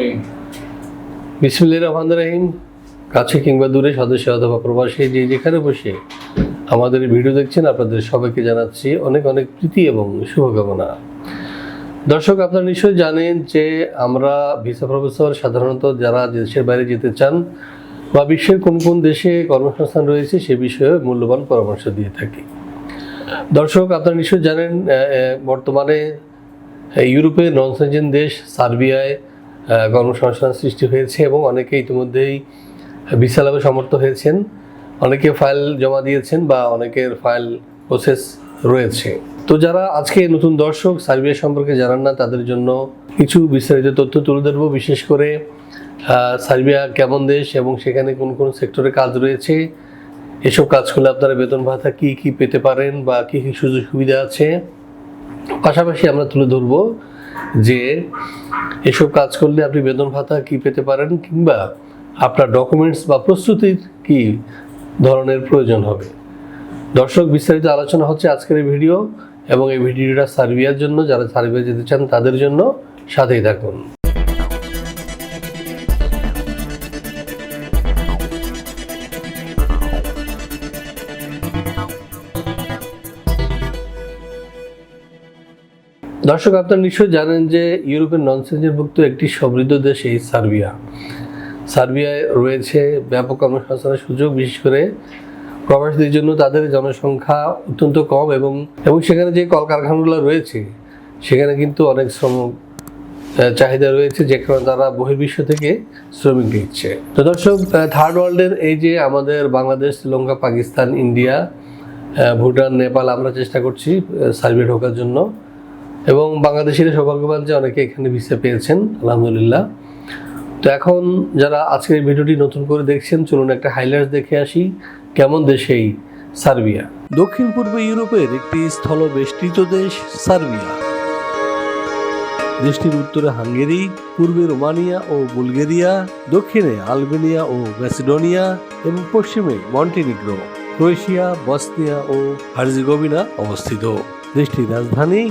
Calling বিসমুল্লাহ রহমান রহিম। কাছে কিংবা দূরে সদস্য অথবা প্রবাসী যে যেখানে বসে আমাদের ভিডিও দেখছেন, আপনাদের সবাইকে জানাচ্ছি অনেক অনেক প্রীতি এবং শুভকামনা। দর্শক, আপনারা নিশ্চয়ই জানেন যে আমরা ভিসা প্রফেসর সাধারণত যারা দেশের বাইরে যেতে চান বা বিশ্বের কোন কোন দেশে কর্মসংস্থান রয়েছে সে বিষয়ে মূল্যবান পরামর্শ দিয়ে থাকি। দর্শক, আপনারা নিশ্চয়ই জানেন বর্তমানে ইউরোপের নন সেনজেন দেশ, সার্বিয়ায় কর্মসংস্থান সৃষ্টি হয়েছে এবং অনেকে ইতিমধ্যেই লাভে সমর্থ হয়েছেন। অনেকে ফাইল জমা দিয়েছেন বা অনেকের ফাইল প্রসেস রয়েছে। তো যারা আজকে নতুন দর্শক সার্বিয়া সম্পর্কে জানান না, তাদের জন্য কিছু বিস্তারিত তথ্য তুলে ধরবো। বিশেষ করে সার্বিয়া কেমন দেশ এবং সেখানে কোন কোন সেক্টরে কাজ রয়েছে? এসব কাজ করলে আপনারা বেতন ভাতা কি কি পেতে পারেন বা কি কি সুযোগ সুবিধা আছে? পাশাপাশি আমরা তুলে ধরব যে এসব কাজ করলে আপনি বেতন ভাতা কি পেতে পারেন কিংবা আপনার ডকুমেন্টস বা প্রস্তুতির কি ধরনের প্রয়োজন হবে? দর্শক, বিস্তারিত আলোচনা হচ্ছে আজকের এই ভিডিও এবং এই ভিডিওটা সার্বিয়ার জন্য, যারা সার্বিয়া যেতে চান তাদের জন্য সাথেই থাকুন। দর্শক, আপনারা নিশ্চয়ই জানেন যে ইউরোপের ননসেঞ্জেরভুক্ত একটি সমৃদ্ধ দেশ এই সার্বিয়া। সার্বিয়ায় রয়েছে ব্যাপক কর্মসংস্থানের সুযোগ, বিশেষ করে প্রবাসীদের জন্য তাদের জনসংখ্যা অত্যন্ত কম এবং এবং সেখানে যে কলকারখানাগুলো রয়েছে, সেখানে কিন্তু অনেক শ্রম চাহিদা রয়েছে, যে কারণে তারা বহির্বিশ্ব থেকে শ্রমিক নিচ্ছে। তো দর্শক থার্ড ওয়ার্ল্ডের এই যে আমাদের বাংলাদেশ, শ্রীলঙ্কা, পাকিস্তান, ইন্ডিয়া ভুটান, নেপাল, আমরা চেষ্টা করছি সার্বিয়া ঢোকার জন্য। এবং বাংলাদেশের সৌভাগ্যবান যে অনেকে এখানে ভিসা পেয়েছেন, আলহামদুলিল্লাহ। তো এখন যারা আজকের এই ভিডিওটি নতুন করে দেখছেন, চলুন একটা হাইলাইটস দেখে আসি, কেমন দেশ এই সার্বিয়া? দক্ষিণ পূর্ব ইউরোপের একটি স্থলবেষ্টিত দেশ, সার্বিয়া। দেশটির উত্তরে হাঙ্গেরি, পূর্বে রোমানিয়া ও বুলগেরিয়া, দক্ষিণে আলবেনিয়া ও ম্যাসিডোনিয়া, এবং পশ্চিমে মন্টিনিগ্রো, ক্রোয়েশিয়া, বসনিয়া ও হার্জিগোভিনা অবস্থিত। দেশটির রাজধানী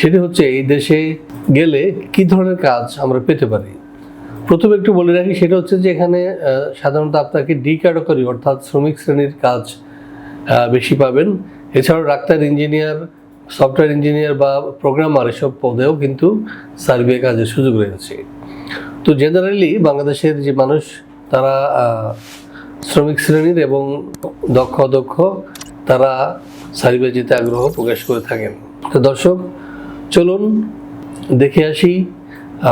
সেটি হচ্ছে এই দেশে গেলে কি ধরনের কাজ আমরা পেতে পারি? প্রথমে একটু বলে রাখি, সেটা হচ্ছে যে এখানে সাধারণত আপনাকে ডি ক্যাটাগরি অর্থাৎ শ্রমিক শ্রেণির কাজ বেশি পাবেন। এছাড়াও ডাক্তার, ইঞ্জিনিয়ার, সফটওয়্যার ইঞ্জিনিয়ার বা প্রোগ্রামার এসব পদেও কিন্তু সার্ভে কাজের সুযোগ রয়েছে। তো জেনারেলি বাংলাদেশের যে মানুষ, তারা শ্রমিক শ্রেণির এবং দক্ষ দক্ষ তারা সার্বিয়া যেতে আগ্রহ প্রকাশ করে থাকেন। তো দর্শক চলুন দেখে আসি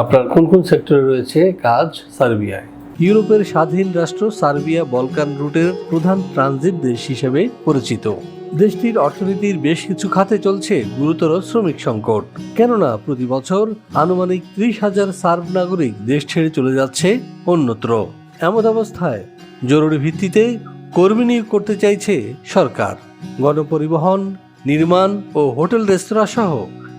আপনার কোন কোন সেক্টরে রয়েছে কাজ সার্বিয়ায়। ইউরোপের স্বাধীন রাষ্ট্র সার্বিয়া বলকান রুটের প্রধান ট্রানজিট দেশ হিসেবে পরিচিত। দেশটির অর্থনীতির বেশ কিছু খাতে চলছে গুরুতর শ্রমিক সংকট। কেননা প্রতি বছর আনুমানিক ত্রিশ হাজার সার্ব নাগরিক দেশ ছেড়ে চলে যাচ্ছে অন্যত্র। এমন অবস্থায় জরুরি ভিত্তিতে কর্মী নিয়োগ করতে চাইছে সরকার। গণপরিবহন, নির্মাণ ও হোটেল রেস্তোরাঁ সহ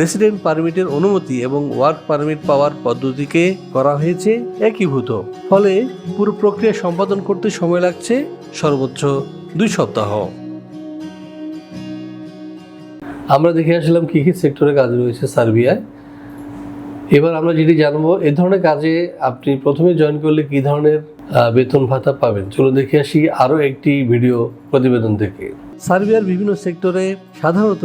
রেসিডেন্ট পারমিটের অনুমতি এবং ওয়ার্ক পারমিট পাওয়ার পদ্ধতিকে করা হয়েছে একীভূত। ফলে পুরো প্রক্রিয়া সম্পাদন করতে সময় লাগছে সর্বোচ্চ দুই সপ্তাহ। আমরা দেখে আসলাম কী কী সেক্টরে কাজ রয়েছে সার্বিয়ায়। এবার আমরা যেটি জানব, এ ধরনের কাজে আপনি প্রথমে জয়েন করলে কী ধরনের বেতন ভাতা পাবেন? চলো দেখে আসি আরও একটি ভিডিও প্রতিবেদন থেকে। সার্বিয়ার বিভিন্ন সেক্টরে সাধারণত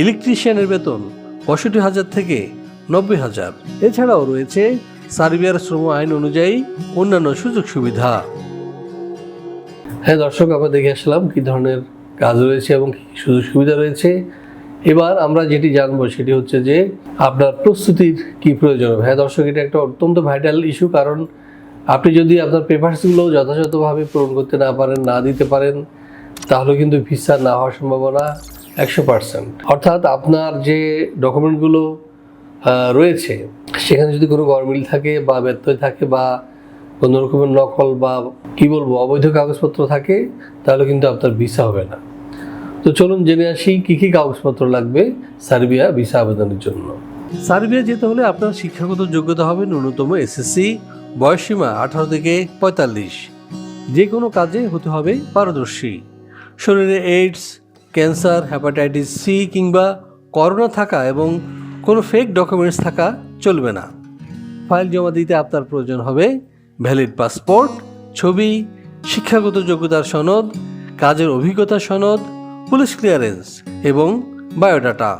ইলেকট্রিশিয়ানের বেতন পঁয়ষট্টি হাজার থেকে নব্বই হাজার। এছাড়াও রয়েছে সার্বিয়ার শ্রম আইন অনুযায়ী অন্যান্য সুযোগ সুবিধা। হ্যাঁ দর্শক, আমরা দেখে আসলাম কী ধরনের কাজ রয়েছে এবং কী সুযোগ সুবিধা রয়েছে। এবার আমরা যেটি জানব সেটি হচ্ছে যে আপনার প্রস্তুতির কি প্রয়োজন। হ্যাঁ দর্শক, এটা একটা অত্যন্ত ভাইটাল ইস্যু কারণ আপনি যদি আপনার পেপারসগুলো যথাযথভাবে পূরণ করতে না পারেন, না দিতে পারেন, তাহলে কিন্তু ভিসা না হওয়ার সম্ভাবনা একশো পার্সেন্ট। অর্থাৎ আপনার যে ডকুমেন্টগুলো রয়েছে, সেখানে যদি কোনো গরমিল থাকে বা ব্যত্যয় থাকে বা কোনো রকমের নকল বা কি বলব, অবৈধ কাগজপত্র থাকে, তাহলে কিন্তু আপনার ভিসা হবে না। তো চলুন জেনে আসি কী কী কাগজপত্র লাগবে সার্বিয়া ভিসা আবেদনের জন্য। সার্বিয়া যেতে হলে আপনার শিক্ষাগত যোগ্যতা হবে ন্যূনতম এসএসসি, বয়সসীমা আঠারো থেকে পঁয়তাল্লিশ। যে কোনো কাজে হতে হবে পারদর্শী। শরীরে এইডস ক্যান্সার হ্যাপাটাইটিস সি কিংবা করোনা থাকা এবং কোনো ফেক ডকুমেন্টস থাকা চলবে না। ফাইল জমা দিতে আপনার প্রয়োজন হবে ভ্যালিড পাসপোর্ট ছবি, শিক্ষাগত যোগ্যতার সনদ, কাজের অভিজ্ঞতা সনদ পুলিশ ক্লিয়ারেন্স এবং বায়োডাটা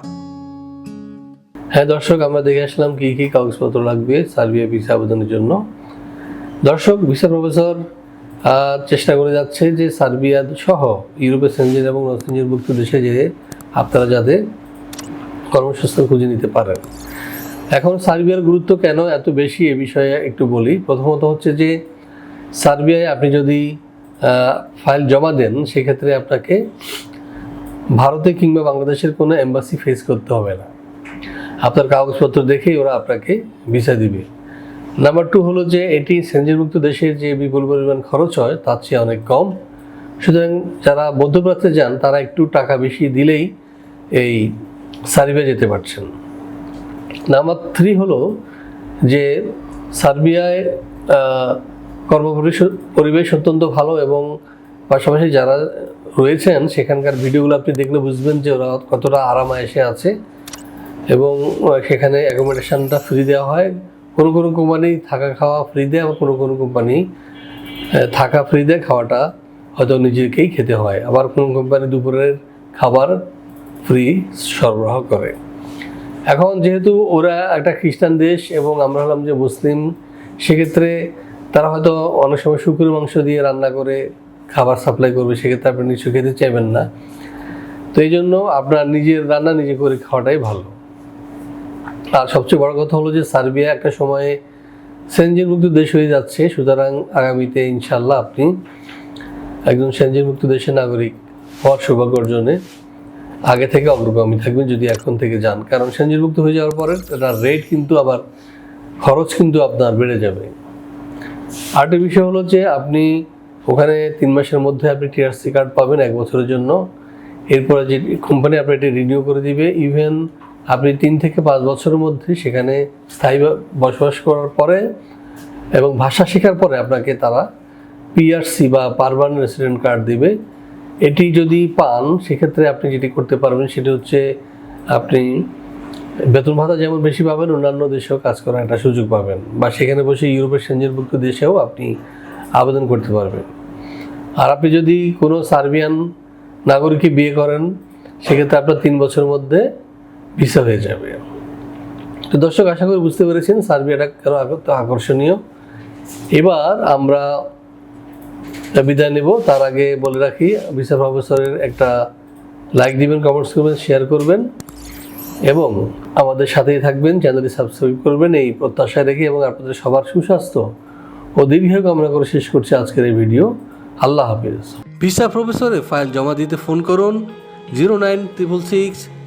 হ্যাঁ দর্শক, আমরা দেখে আসলাম কী কী কাগজপত্র লাগবে সার্বিয়া ভিসা আবেদনের জন্য। দর্শক, ভিসা প্রফেসর চেষ্টা করে যাচ্ছে যে সার্বিয়া সহ ইউরোপের সেঞ্জেন এবং সেঞ্জেনভুক্ত দেশে যে আপনারা যাতে কর্মসংস্থান খুঁজে নিতে পারেন। এখন সার্বিয়ার গুরুত্ব কেন এত বেশি এ বিষয়ে একটু বলি। প্রথমত হচ্ছে যে সার্বিয়ায় আপনি যদি ফাইল জমা দেন, সেক্ষেত্রে আপনাকে ভারতে কিংবা বাংলাদেশের কোনো এম্বাসি ফেস করতে হবে না। আপনার কাগজপত্র দেখেই ওরা আপনাকে ভিসা দিবে। নাম্বার টু হলো যে এটি সেঞ্জনমুক্ত দেশের যে বিপুল পরিমাণ খরচ হয়, তার চেয়ে অনেক কম। সুতরাং যারা মধ্যপ্রাচ্যে যান, তারা একটু টাকা বেশি দিলেই এই সার্বিয়া যেতে পারছেন। নাম্বার থ্রি হলো যে সার্বিয়ায় কর্মপরিষ- পরিবেশ অত্যন্ত ভালো এবং পাশাপাশি যারা রয়েছেন, সেখানকার ভিডিওগুলো আপনি দেখলে বুঝবেন যে ওরা কতটা আরামায়েসে আছে এবং সেখানে অ্যাকোমোডেশনটা ফ্রি দেওয়া হয়। কোনো কোনো কোম্পানি থাকা খাওয়া ফ্রি দেয় আবার কোনো কোনো কোম্পানি থাকা ফ্রি দেয় খাওয়াটা হয়তো নিজেকেই খেতে হয়। আবার কোনো কোম্পানি দুপুরের খাবার ফ্রি সরবরাহ করে। এখন যেহেতু ওরা একটা খ্রিস্টান দেশ এবং আমরা হলাম যে মুসলিম, সেক্ষেত্রে তারা হয়তো অনেক সময় শুকুর মাংস দিয়ে রান্না করে খাবার সাপ্লাই করবে, সেক্ষেত্রে আপনি নিশ্চয় খেতে চাইবেন না। তো এই জন্য আপনার নিজের রান্না নিজে করে খাওয়াটাই ভালো। আর সবচেয়ে বড় কথা হলো যে সার্বিয়া একটা সময়ে সেনজেনমুক্ত দেশ হয়ে যাচ্ছে। সুতরাং আগামীতে ইনশাল্লাহ আপনি একজন সেনজেনমুক্ত দেশের নাগরিক হওয়ার সৌভাগ্য অর্জনে আগে থেকে অগ্রগামী থাকবেন যদি এখন থেকে যান। কারণ সেনজেনমুক্ত হয়ে যাওয়ার পরে তার রেট কিন্তু আবার খরচ কিন্তু আপনার বেড়ে যাবে। আরেকটা বিষয় হলো যে আপনি ওখানে তিন মাসের মধ্যে আপনি টিআরসি কার্ড পাবেন এক বছরের জন্য। এরপরে যে কোম্পানি আপনার এটি রিনিউ করে দিবে ইভেন আপনি তিন থেকে পাঁচ বছরের মধ্যে সেখানে স্থায়ী বসবাস করার পরে এবং ভাষা শেখার পরে আপনাকে তারা পিআরসি বা পারমানেন্ট রেসিডেন্ট কার্ড দিবে। এটি যদি পান, সেক্ষেত্রে আপনি যেটি করতে পারবেন সেটি হচ্ছে আপনি বেতন ভাতা যেমন বেশি পাবেন, অন্যান্য দেশেও কাজ করার একটা সুযোগ পাবেন বা সেখানে বসে ইউরোপের সেঞ্জনভুক্ত দেশেও আপনি আবেদন করতে পারবেন। আর আপনি যদি কোনো সার্বিয়ান নাগরিককে বিয়ে করেন, সেক্ষেত্রে আপনার তিন বছরের মধ্যে ভিসা হয়ে যাবে। তো দর্শক, আশা করি বুঝতে পেরেছেন, সার্বিয়াটা কেন এত আকর্ষণীয়। এবার আমরা বিদায় নেব। তার আগে বলে রাখি ভিসা প্রফেসরের একটা লাইক দিবেন কমেন্টস করবেন শেয়ার করবেন। এবং আমাদের সাথেই থাকবেন চ্যানেলটি সাবস্ক্রাইব করবেন, এই প্রত্যাশায় রেখে এবং আপনাদের সবার সুস্বাস্থ্য ও দীর্ঘায়ু কামনা করে শেষ করছি আজকের এই ভিডিও আল্লাহ হাফিজ। ভিসা প্রফেসরে ফাইল জমা দিতে ফোন করুন zero nine triple six